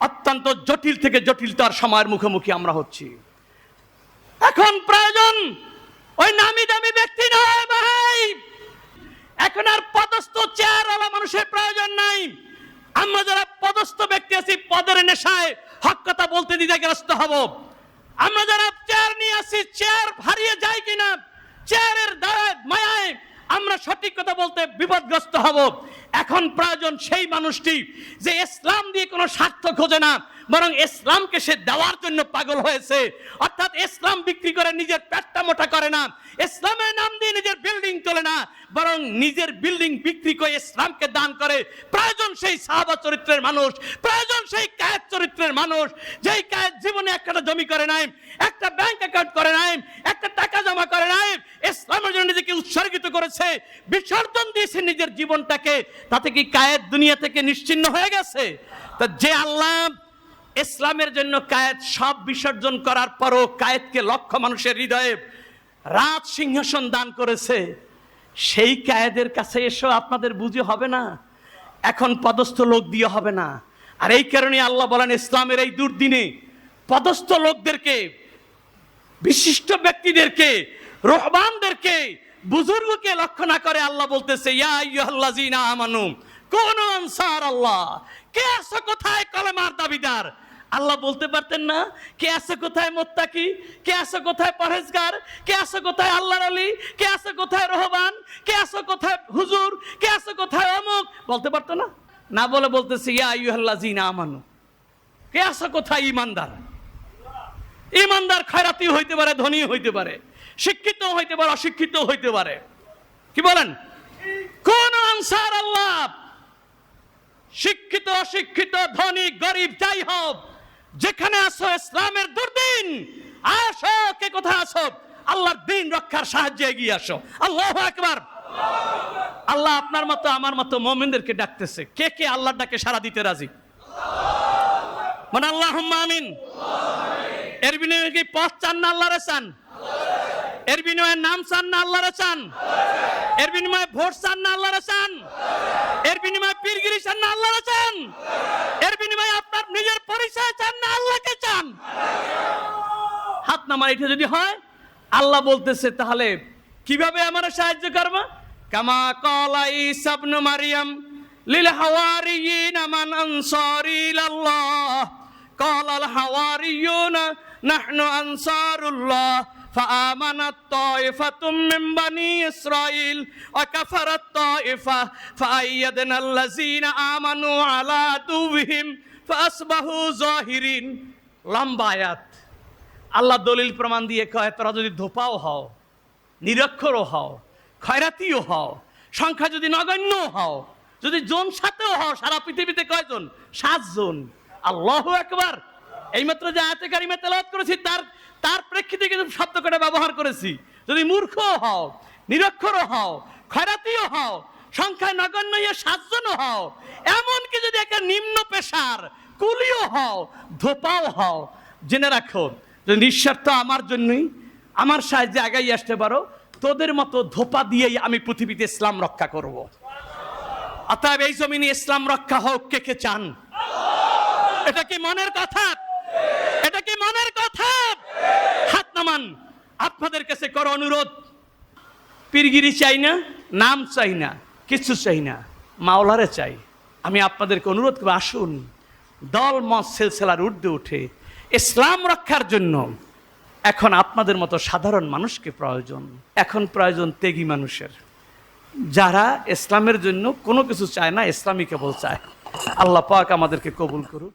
অত্যন্ত জটিল থেকে জটিলতার সময়ের মুখোমুখি আমরা হচ্ছি। এখন প্রয়োজন, ওই নামি দামি ব্যক্তি নয় ভাই। এখন আর পদস্থ চেয়ারওয়ালা মানুষের প্রয়োজন নাই। আমরা যারা পদস্থ ব্যক্তি আছি, পদের নেশায় হক কথা বলতে দ্বিধাগ্রস্ত হব। আমরা যারা চেয়ার নিয়ে আসি চেয়ার হারিয়ে যায় কিনা, চেয়ারের দ্বারা মায়ায় আমরা সঠিক কথা বলতে বিপদগ্রস্ত হব। এখন প্রয়োজন সেই মানুষটি যে ইসলাম দিয়ে কোনো স্বার্থ খোঁজে না, বরং ইসলামকে সে দেওয়ার জন্য পাগল হয়েছে। অর্থাৎ ইসলাম বিক্রি করে নিজের পেটটা মোটা করে না, ইসলামের নাম দিয়ে নিজের বিল্ডিং তোলে না, বরং নিজের বিল্ডিং বিক্রি করে ইসলামকে দান করে। প্রয়োজন সেই সাহাবা চরিত্রের মানুষ, প্রয়োজন সেই কায়েত চরিত্রের মানুষ, যেই কায়েত জীবনে একটা জমি করে নাই, একটা ব্যাংক অ্যাকাউন্ট করে নাই একটা টাকা জমা করে নাই ইসলামের জন্য নিজেকে উৎসর্গিত করেছে, বিসর্জন দিয়েছে নিজের জীবনটাকে, তাতে কি কায়েত দুনিয়া থেকে নিশ্চিন্ন হয়ে গেছে? তা যে আল্লাহ ইসলামের জন্য কায়েত সব বিসর্জন করার পরও কায়েতকে লক্ষ মানুষের হৃদয়ে রাত সিংহাসন দান করেছে। সেই কায়েদের কাছে এসো আপনাদের বুঝে হবে না, এখন পদস্থ লোক দিয়ে হবে না। আর এই কারণে আল্লাহ বলেন, ইসলামের এই দুর্দিনে পদস্থ লোকদেরকে, বিশিষ্ট ব্যক্তিদেরকে, রহবানদেরকে বুজুর্গকে লক্ষ্য না করে আল্লাহ বলতেছে, ইয়া কোন আনসার আল্লাহ কে আছে কোথায় কলেমার দাবিদার? আল্লাহ বলতে পারতেন না, কে আছে কোথায় মোত্তাকি, কে আছে কোথায় পরহেজগার, কে আছে কোথায় আল্লাহর আলী, কে আছে কোথায় রহবান, কে আছে কোথায় হুজুর, কে আছে কোথায় অমুক? বলতে পারতো না? না বলে বলতেছে, ইয়া আইয়ুহাল্লাযীনা আমানু, কে আছে কোথায় ইমানদার? ইমানদার খয়রাতি হইতে পারে, ধনী হইতে পারে। শিক্ষিত হইতে পারে অশিক্ষিত হইতে পারে। কি বলেন? কোন আনসার আল্লাহ? শিক্ষিত, অশিক্ষিত, ধনী, গরিব, যাই হোক, যেখানে আসো ইসলামের দুর্দিন, আসো, কে কোথায় আসো আল্লাহর দিন রক্ষার সাহায্যে এগিয়ে আসো। আল্লাহ একবার আল্লাহ আপনার মতো, আমার মতো মোমিনদেরকে ডাকতেছে। কে কে আল্লাহর ডাকে সারা দিতে রাজি? মানে আল্লাহ আমিন। এর বিনিময়ে কি পথ চান না আল্লাহরে চান? এর বিনিময়ে নাম চান না আল্লাহরে চান এর বিনিময়ে ভোট চান না আল্লাহরে চান এর বিনিময়ে পীরগিরি চান না আল্লাহরে চান এর বিনিময়ে আপনার নিজের পরিচয় চান না আল্লাহকে চান হাত নামার এটা যদি হয় আল্লাহ বলতেছে তাহলে কিভাবে আমার সাহায্য করবা কামা কলা ঈসা ইবনে মারিয়াম লিল হাওয়ারিয়িন মান আনসারি ইলাল্লাহ قال الحواريون نحن أنصار الله فآمنت طائفة من بني إسرائيل وكفرت طائفة فأيدنا الذين آمنوا على عدوهم فأصبحوا ظاهرين লম্বা আয়াত আল্লাহ দলিল প্রমাণ দিয়ে কয় তোরা যদি ধোপাও হও নিরক্ষরও হও খয়রাতিও হও সংখ্যা যদি নগণ্য হও যদি জন সাথেও হও সারা পৃথিবীতে কয়জন সাতজন আল্লাহ একবার এইমাত্র যে আয়াতে কারিমে তেলাওয়াত করেছি তার তার প্রেক্ষিতে কিন্তু শব্দ করে ব্যবহার করেছি। যদি মূর্খও হও নিরক্ষরও হও খয়রাতিও হও, সংখ্যায় নগণ্য ইয়ে সাতজনও হও, এমনকি যদি একটা নিম্ন পেশার কুলিও হও, ধোপাও হও, জেনে রাখো যে নিঃস্বার্থ আমার জন্যই, আমার সাহায্যে আগাই আসতে পারো, তোদের মতো ধোপা দিয়েই আমি পৃথিবীতে ইসলাম রক্ষা করব। অতএব এই জমিনে ইসলাম রক্ষা হোক, কে কে চান? এটা কি মনের কথা? এটা কি মনের হাত নামান আপনাদের কাছে করো অনুরোধ। পীরগিরি চাই না, নাম চাই না, কিছু চাই না, মাওলারে চাই। আমি আপনাদেরকে অনুরোধ করব, আসুন, দল, মত, সিলসিলার ঊর্ধ্বে উঠে ইসলাম রক্ষার জন্য এখন আপনাদের মতো সাধারণ মানুষকে প্রয়োজন। এখন প্রয়োজন তেগি মানুষের। যারা ইসলামের জন্য কোনো কিছু চায় না ইসলামী কেবল চায়। আল্লাহ পাক আমাদেরকে কবুল করুক।